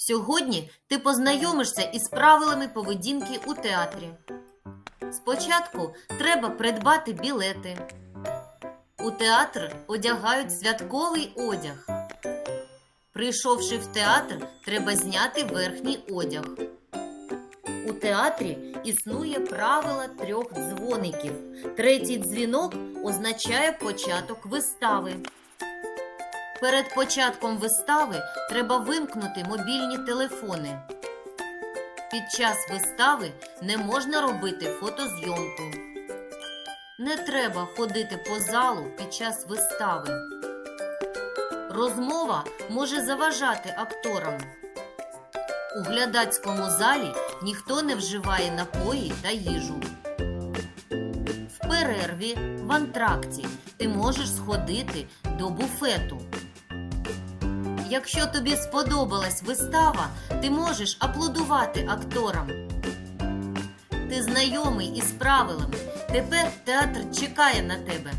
Сьогодні ти познайомишся із правилами поведінки у театрі. Спочатку треба придбати білети. У театр одягають святковий одяг. Прийшовши в театр, треба зняти верхній одяг. У театрі існує правило трьох дзвоників. Третій дзвінок означає початок вистави. Перед початком вистави треба вимкнути мобільні телефони. Під час вистави не можна робити фотозйомку. Не треба ходити по залу під час вистави. Розмова може заважати акторам. У глядацькому залі ніхто не вживає напої та їжу. В перерві в антракті ти можеш сходити до буфету. Якщо тобі сподобалась вистава, ти можеш аплодувати акторам. Ти знайомий із правилами. Тепер театр чекає на тебе.